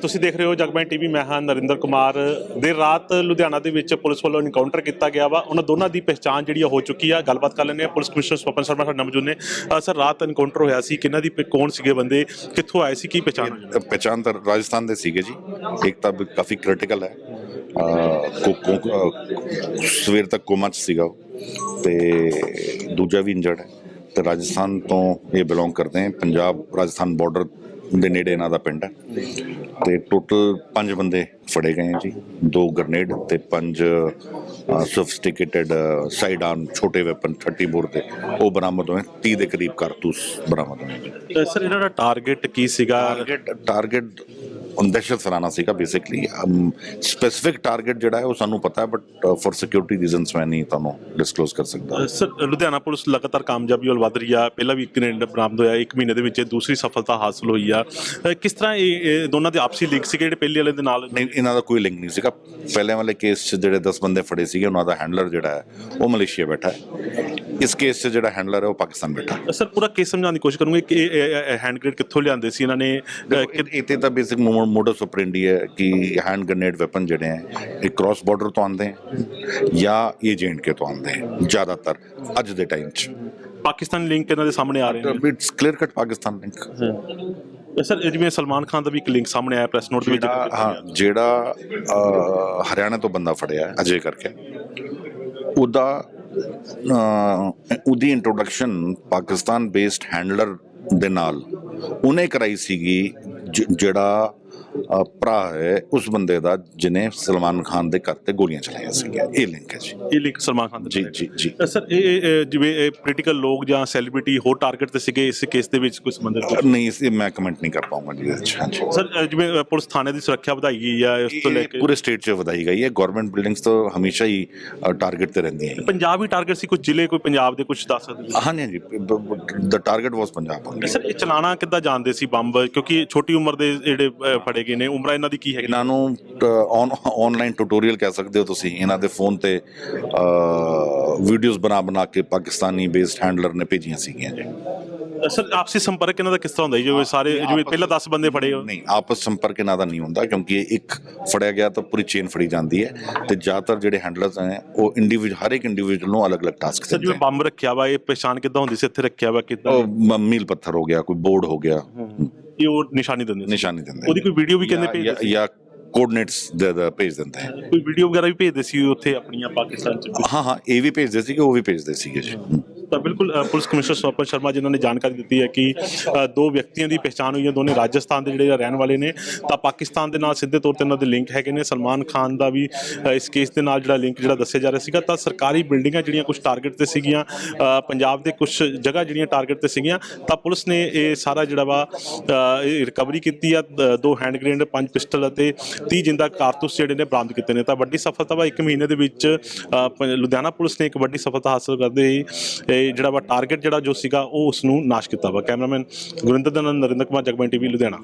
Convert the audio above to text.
ਤੁਸੀਂ ਦੇਖ ਰਹੇ ਹੋ ਜਗਬਾਈ ਟੀਵੀ, ਮੈਂ ਹਾਂ ਨਰਿੰਦਰ ਕੁਮਾਰ। ਦੇ ਰਾਤ ਲੁਧਿਆਣਾ ਦੇ ਵਿੱਚ ਪੁਲਿਸ ਵੱਲੋਂ ਇਨਕਾਊਂਟਰ ਕੀਤਾ ਗਿਆ ਵਾ। ਉਹਨਾਂ ਦੋਨਾਂ ਦੀ ਪਛਾਣ ਜਿਹੜੀ ਆ ਹੋ ਚੁੱਕੀ ਆ। ਗੱਲਬਾਤ ਕਰ ਲੈਂਦੇ ਆ ਪੁਲਿਸ ਕਮਿਸ਼ਨਰ ਸਵਪਨ ਸ਼ਰਮਾ ਸਾਡੇ ਨਾਲ ਮੌਜੂਦ ਨੇ। ਸਰ, ਰਾਤ ਇਨਕਾਊਂਟਰ ਹੋਇਆ ਸੀ। ਕਿਹਨਾਂ ਦੀ ਪ- ਕੌਣ ਸੀਗੇ ਬੰਦੇ? ਕਿੱਥੋਂ ਆਏ ਸੀ? ਕੀ ਪਛਾਣ ਹੋਈ? ਤਾਂ ਰਾਜਸਥਾਨ ਦੇ ਸੀਗੇ ਜੀ। ਇੱਕ ਤਾਂ ਕਾਫੀ ਕ੍ਰਿਟੀਕਲ ਹੈ। ਸਵੇਰ ਤੱਕ ਕੋਮਾ ਚ ਸੀਗਾ ਉਹ। ਤੇ ਦੂਜਾ ਵੀ ਇੰਜਰਡ ਹੈ। ਤੇ ਰਾਜਸਥਾਨ ਤੋਂ ਇਹ ਬਿਲੋਂਗ ਕਰਦੇ ਹੈ। ਪੰਜਾਬ ਰਾਜਸਥਾਨ ਬਾਰਡਰ ਦੇ ਨੇੜੇ ਇਹਨਾਂ ਦਾ ਪਿੰਡ ਹੈ। ਤੇ ਟੋਟਲ ਪੰਜ ਬੰਦੇ ਫੜੇ ਗਏ ਹੈ ਜੀ। ਦੋ ਗ੍ਰਨੇਡ ਤੇ ਪੰਜ ਸੋਫਿਸਟੀਕੇਟਡ ਸਾਈਡ ਆਰਮ ਛੋਟੇ ਵੈਪਨ 30 ਬੋਰ ਦੇ। ਉਹ ਬਰਾਮਦ ਹੋਏ। 30 ਦੇ ਕਰੀਬ ਕਾਰਤੂਸ ਬਰਾਮਦ ਹੋਏ ਸਰ ਇਹਨਾਂ ਦਾ ਟਾਰਗੇਟ ਕੀ ਸੀਗਾ? ਟਾਰਗੇਟ ਟਾਰਗੇਟ ਦਹਿਸ਼ਤ ਫੈਲਾਣਾ ਸੀਗਾ ਬੇਸਿਕਲੀ ਸਪੈਸਿਫਿਕ ਟਾਰਗੇਟ ਜਿਹੜਾ ਹੈ ਉਹ ਸਾਨੂੰ ਪਤਾ ਹੈ ਬਟ ਫॉर ਸਿਕਿਉਰਿਟੀ ਰੀਜ਼ਨਸ ਮੈਂ ਨਹੀਂ ਤੁਹਾਨੂੰ ਡਿਸਕਲੋਜ਼ ਕਰ ਸਕਦਾ। ਸਰ ਲੁਧਿਆਣਾ ਪੁਲਿਸ ਲਗਾਤਾਰ ਕਾਮਯਾਬੀ ਵੱਲ ਵਧ ਰਹੀ ਆ। ਪਹਿਲਾਂ ਵੀ ਇੱਕ ਗ੍ਰੇਨੇਡ ਬਰਾਮਦ ਹੋਇਆ ਇੱਕ ਮਹੀਨੇ ਦੇ ਵਿੱਚ ਦੂਸਰੀ ਸਫਲਤਾ ਹਾਸਲ ਹੋਈ ਆ। ਕਿਸ ਤਰ੍ਹਾਂ ਇਹ ਇਹ ਦੋਨਾਂ ਦੇ ਆਪਸੀ ਲਿੰਕ ਸੀ ਜਿਹੜੇ ਪਹਿਲੇ ਵਾਲੇ ਦੇ ਨਾਲ? ਨਹੀਂ ਇਹਨਾਂ ਦਾ ਕੋਈ ਲਿੰਕ ਨਹੀਂ ਸੀਗਾ। ਪਹਿਲੇ ਵਾਲੇ ਕੇਸ 'ਚ ਜਿਹੜੇ 10 ਬੰਦੇ ਫੜੇ ਸੀਗੇ ਉਹਨਾਂ ਦਾ ਹੈਂਡਲਰ ਜਿਹੜਾ ਹੈ ਉਹ ਮਲੇਸ਼ੀਆ ਬੈਠਾ ਹੈ। ਇਸ ਕੇਸ 'ਚ ਜਿਹੜਾ ਹੈਂਡਲਰ ਹੈ ਉਹ ਪਾਕਿਸਤਾਨ ਬੈਠਾ। ਸਰ ਪੂਰਾ ਕੇਸ ਸਮਝਾਉਣ ਦੀ ਕੋਸ਼ਿਸ਼ ਕਰੂੰਗੇ ਕਿ ਹੈਂਡ ਗ੍ਰੇਡ ਕਿੱਥੋਂ ਲਿਆਂਦੇ ਸੀ ਇਹਨਾਂ ਨੇ? ਇਹ ਤੇ ਬੇਸਿਕ ਮੋਡਸ ਆਪਰੈਂਡੀ ਹੈ ਕਿ ਹੈਂਡ ਗ੍ਰੇਨੇਡ ਵੈਪਨ ਜਿਹੜੇ ਹੈ ਇਹ ਕ੍ਰਾਸ ਬਾਰਡਰ ਤੋਂ ਆਉਂਦੇ ਹੈ ਜਾਂ ਇਹ ਕੇ ਤੋਂ ਆਉਂਦੇ ਹੈ ਜ਼ਿਆਦਾਤਰ ਅੱਜ ਦੇ ਟਾਈਮ 'ਚ। ਪਾਕਿਸਤਾਨੀ ਲਿੰਕ ਇਹਨਾਂ ਦੇ ਸਾਹਮਣੇ ਆ ਰਹੇ ਨੇ। It's clear cut Pakistan link sir ਇਹ ਜਿਵੇਂ ਸਲਮਾਨ ਖਾਨ ਦਾ ਵੀ ਇੱਕ ਲਿੰਕ ਸਾਹਮਣੇ ਆਇਆ ਪ੍ਰੈਸ ਨੋਟ ਦੇ ਵਿੱਚ। ਜਿਹੜਾ ਹਾਂ ਜਿਹੜਾ ਹਰਿਆਣਾ ਤੋਂ ਬੰਦਾ ਫੜਿਆ ਅਜੇ ਕਰਕੇ ਉਹਦਾ ਉਹਦੀ ਇੰਟਰੋਡਕਸ਼ਨ ਪਾਕਿਸਤਾਨ ਬੇਸਡ ਹੈਂਡਲਰ ਦੇ ਨਾਲ ਉਹਨੇ ਕਰਾਈ ਸੀਗੀ ਜ- ਜਿਹੜਾ ਭਰਾ ਹੈ ਉਸ ਬੰਦੇ ਦਾ ਜਿਨੇ ਸਲਮਾਨ ਖਾਨ ਦੇ ਘਰ ਤੇ ਗੋਲੀਆਂ ਚਲਾਈਆਂ ਸੀਗੀਆਂ। ਇਹ ਲਿੰਕ ਹੈ ਜੀ। ਇਹ ਲਿੰਕ ਸਲਮਾਨ ਖਾਨ ਦਾ ਜੀ ਜੀ ਜੀ। ਸਰ ਇਹ- ਜਿਵੇਂ ਇਹ ਪੋਲੀਟੀਕਲ ਲੋਕ ਜਾਂ ਸੈਲੀਬ੍ਰਿਟੀ ਹੋਰ ਟਾਰਗੇਟ ਤੇ ਸੀਗੇ ਇਸ ਕੇਸ ਦੇ ਵਿੱਚ ਕੋਈ ਸੰਬੰਧਿਤ ਨਹੀਂ ਇਸ ਮੈਂ ਕਮੈਂਟ ਨਹੀਂ ਕਰ ਪਾਉਂਗਾ ਜੀ 'ਚ, ਹਾਂਜੀ। ਸਰ ਜਿਵੇਂ ਪੁਲਿਸ ਥਾਣੇ ਦੀ ਸੁਰੱਖਿਆ ਵਧਾਈ ਗਈ ਆ ਉਸ ਤੋਂ ਲੈ ਕੇ? ਪੂਰੇ ਸਟੇਟ 'ਚ ਵਧਾਈ ਗਈ ਹੈ। ਗਵਰਨਮੈਂਟ ਬਿਲਡਿੰਗਸ ਤਾਂ ਹਮੇਸ਼ਾ ਹੀ ਟਾਰਗੇਟ ਤੇ ਰਹਿੰਦੀਆਂ ਹੈ। ਪੰਜਾਬ ਹੀ ਟਾਰਗੇਟ ਸੀ ਕੁਝ ਜ਼ਿਲ੍ਹੇ ਕੋਈ ਪੰਜਾਬ ਦੇ ਕੁਝ ਦੱਸ ਸਕਦੇ ਹੋ? ਹਾਂਜੀ the target was Punjab. Sir ਇਹ ਚਲਾਣਾ ਕਿੱਦਾਂ ਜਾਣਦੇ ਸੀ ਬੰਬ? ਕਿਉਂਕਿ ਛੋਟੀ ਉਮਰ ਦੇ ਜਿਹੜੇ ਫੜੇ ਗਏ ਨੇ? ਉਮਰਾਂ ਇਹਨਾਂ ਦੀ ਕੀ ਹੈਗੀ? ਇਹਨਾਂ ਨੂੰ ਆਨਲਾਈਨ ਟਿਊਟੋਰੀਅਲ ਕਹਿ ਸਕਦੇ ਹੋ ਤੁਸੀਂ। ਇਹਨਾਂ ਦੇ ਫੋਨ ਤੇ ਵੀਡੀਓਜ਼ ਬਣਾ ਬਣਾ ਕੇ ਪਾਕਿਸਤਾਨੀ ਬੇਸਡ ਹੈਂਡਲਰ ਨੇ ਭੇਜੀਆਂ ਸੀਗੀਆਂ ਜੀ। ਸਰ ਆਪਸੀ ਸੰਪਰਕ ਇਹਨਾਂ ਦਾ ਕਿਸ ਤਰ੍ਹਾਂ ਹੁੰਦਾ ਜੀ? ਜਿਵੇਂ ਸਾਰੇ ਜਿਵੇਂ ਪਹਿਲਾਂ 10 ਬੰਦੇ ਫੜੇ ਹੋ ਨਹੀਂ ਆਪਸ ਸੰਪਰਕ ਇਹਨਾਂ ਦਾ ਨਹੀਂ ਹੁੰਦਾ ਕਿਉਂਕਿ ਇਹ ਇੱਕ ਫੜਿਆ ਗਿਆ ਤਾਂ ਪੂਰੀ ਚੇਨ ਫੜੀ ਜਾਂਦੀ ਹੈ ਤੇ ਜ਼ਿਆਦਾਤਰ ਜਿਹੜੇ ਹੈਂਡਲਰਸ ਹੈ ਉਹ ਇੰਡੀਵਿਜੂਅਲ ਹਰ ਇੱਕ ਇੰਡੀਵਿਜੂਅਲ ਨੂੰ ਅਲੱਗ-ਅਲੱਗ ਟਾਸਕ ਸਰ ਦਿੰਦੇ ਜਿਵੇਂ ਬੰਬ ਰੱਖਿਆ ਵਾ ਇਹ ਪਛਾਣ ਕਿੱਦਾਂ ਹੁੰਦੀ ਸੀ? ਇੱਥੇ ਰੱਖਿਆ ਵਾ ਕਿੱਦਾਂ? ਮੀਲ ਪੱਥਰ ਹੋ ਗਿਆ ਕੋਈ ਬੋਰਡ ਹੋ ਗਿਆ। ਇਹ ਉਹ ਨਿਸ਼ਾਨੀ ਦਿੰਦੇ ਸੀ? ਨਿਸ਼ਾਨੀ ਦਿੰਦੇ ਉਹਦੀ ਕੋਈ ਵੀਡੀਓ ਵੀ ਕਹਿੰਦੇ ਜਾਂ- ਭੇਜਦੇ ਜਾਂ- ਜਾਂ ਕੋਆਰਡੀਨੇਟਸ ਦੇ ਦੇ ਭੇਜ ਦਿੰਦੇ ਹੈ ਕੋਈ ਵੀਡੀਓ ਵਗੈਰਾ ਵੀ ਭੇਜਦੇ ਸੀ ਉੱਥੇ ਆਪਣੀਆਂ ਪਾਕਿਸਤਾਨ ਚ ਹਾਂ ਹਾਂ ਇਹ ਵੀ ਭੇਜਦੇ ਸੀਗੇ ਉਹ ਵੀ ਭੇਜਦੇ ਸੀਗੇ ਜੀ। ਤਾਂ ਬਿਲਕੁਲ ਪੁਲਿਸ ਕਮਿਸ਼ਨਰ ਸਵਪਨ ਸ਼ਰਮਾ ਜਿਨ੍ਹਾਂ ਨੇ ਜਾਣਕਾਰੀ ਦਿੱਤੀ ਹੈ ਕਿ ਦੋ ਵਿਅਕਤੀਆਂ ਦੀ ਪਛਾਣ ਹੋਈ ਹੈ। ਦੋਨੇ ਰਾਜਸਥਾਨ ਦੇ ਜਿਹੜੇ ਰਹਿਣ ਵਾਲੇ ਨੇ। ਤਾਂ ਪਾਕਿਸਤਾਨ ਦੇ ਨਾਲ ਸਿੱਧੇ ਤੌਰ ਤੇ ਉਹਨਾਂ ਦੇ ਲਿੰਕ ਹੈਗੇ ਨੇ। ਸਲਮਾਨ ਖਾਨ ਦਾ ਵੀ ਇਸ ਕੇਸ ਦੇ ਨਾਲ ਜਿਹੜਾ ਲਿੰਕ ਜਿਹੜਾ ਦੱਸਿਆ ਜਾ ਰਿਹਾ ਸੀਗਾ। ਤਾਂ ਸਰਕਾਰੀ ਬਿਲਡਿੰਗਾਂ ਜਿਹੜੀਆਂ ਕੁਝ ਟਾਰਗੇਟ ਤੇ ਸੀਗੀਆਂ ਪੰਜਾਬ ਦੇ ਕੁਝ ਜਗ੍ਹਾ ਜਿਹੜੀਆਂ ਟਾਰਗੇਟ ਤੇ ਸੀਗੀਆਂ, ਤਾਂ ਪੁਲਿਸ ਨੇ ਇਹ ਸਾਰਾ ਜਿਹੜਾ ਵਾ ਇਹ ਰਿਕਵਰੀ ਕੀਤੀ ਆ। ਦੋ ਹੈਂਡ ਗ੍ਰੇਨੇਡ ਪੰਜ ਪਿਸਟਲ ਅਤੇ 30 ਜਿੰਦਾ ਕਾਰਤੂਸ ਜਿਹੜੇ ਨੇ ਬਰਾਮਦ ਕੀਤੇ ਨੇ। ਤਾਂ ਵੱਡੀ ਸਫਲਤਾ ਵਾ ਇੱਕ ਮਹੀਨੇ ਦੇ ਵਿੱਚ ਪ- ਲੁਧਿਆਣਾ ਪੁਲਿਸ ਨੇ ਇੱਕ ਵੱਡੀ ਸਫਲਤਾ ਹਾਸਲ ਕਰਦੇ ਹੀ ਇਹ ਜਿਹੜਾ ਵਾ ਟਾਰਗੇਟ ਜਿਹੜਾ ਜੋ ਸੀਗਾ, ਉਹ ਉਸ ਨੂੰ ਨਾਸ਼ ਕੀਤਾ ਵਾ। ਕੈਮਰਾਮੈਨ ਗੁਰਿੰਦਰ ਦਨਨ ਨਰਿੰਦਰ ਕੁਮਾਰ ਜਗਮਨ ਟੀਵੀ ਲੁਧਿਆਣਾ।